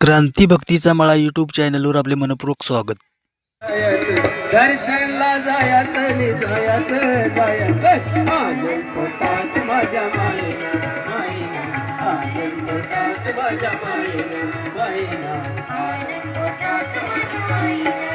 क्रांती भक्तीचा मळा यूट्यूब चॅनलवर आपले मनपूर्वक स्वागत. दर्शनला जायचं नि जायचं जायचं. पोटात माझ्या मायना पोटात माझ्या मायना मायना पोटात माझ्या मायना.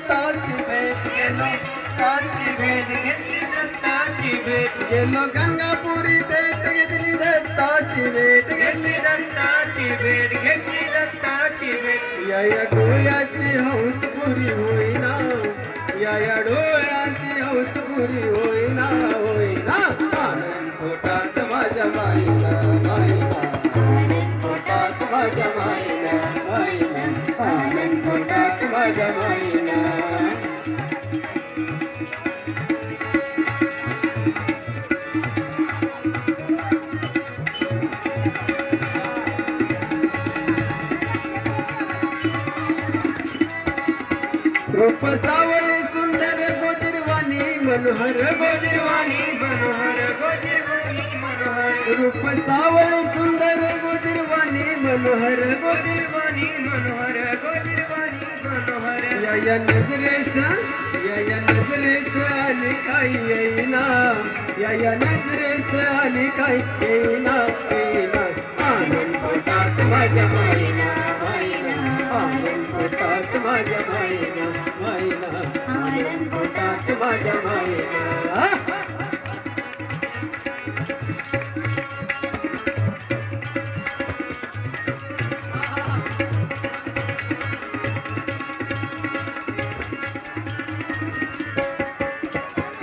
दत्ताची भेट गेलो. दत्ताची भेट घेतली दत्ताची भेट गेलो. गंगापुरी थेट घेतली दत्ताची भेट घेतली. दत्ताची भेट घेतली दत्ताची भेट. या या डोळ्याची हौस पुरी होईना. या या डोळ्याची हौस पुरी होईना. रूप सावली सुंदर गोजिरवाणी मनोहर गोजिरवाणी मनोहर गोजिरवाणी मनोहर। रूप सावली सुंदर गोजिरवाणी मनोहर गोजिरवाणी मनोहर गोजिरवाणी। या या नजरेस या या नजरेस आली काही येईना. या या नजरेस आली काही येईना येईना. आनंद पोटात माझ्या माईना माईना. आनंद पोटात माझ्या माईना माईना. आनंद पोटात माझ्या माईना.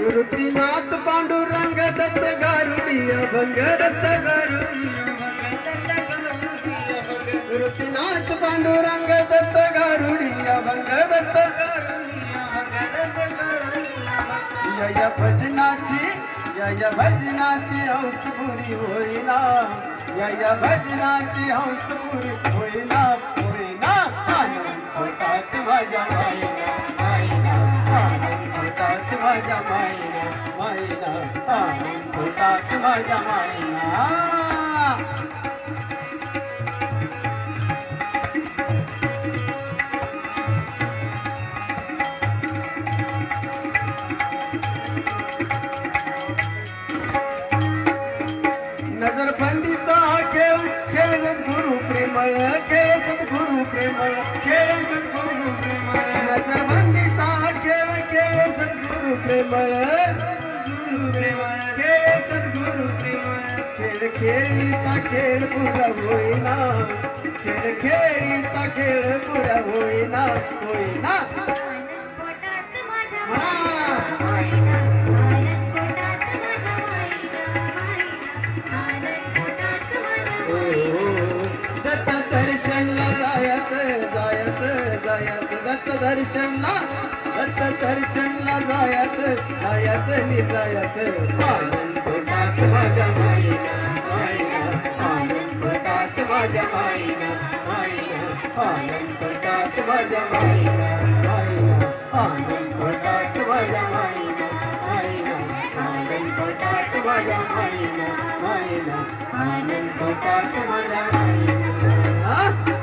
वृत्तीनाथ पांडुरंग दत्त गारुडी अभंग दत्त गारुडी वृत्तीनाथ पांडुरंग दत्त गारुडी अभंग दत्त या भजनाची या भजनाची हौस पुरी होईना या या भजनाची हौस पुरी होईना होईना होतात माझ्या माईना माईना आनंद पोटात माझ्या माई माझ्या माईना खेळ सद्गुरु प्रेमळ खेळ सद्गुरु प्रेमळ. नजरबंदीचा खेळ खेळ सद्गुरु प्रेमळ. प्रेमळ खेळ खेळीता खेळ पुरा होईना. खेळ खेळीता खेळ पुरा होईना होईना. हो, माईना दत्त दर्शनला जायचं जायचं जायचं. दत्त दर्शनला दत्त दर्शनला जायचं जायचं नि जायचं. आनंद कोटात माझ्या माईना माईना आनंद कोटात माझ्या माईना. माईना आनंद कोटात माझ्या माईना माईना आनंद कोटात माझ्या माईना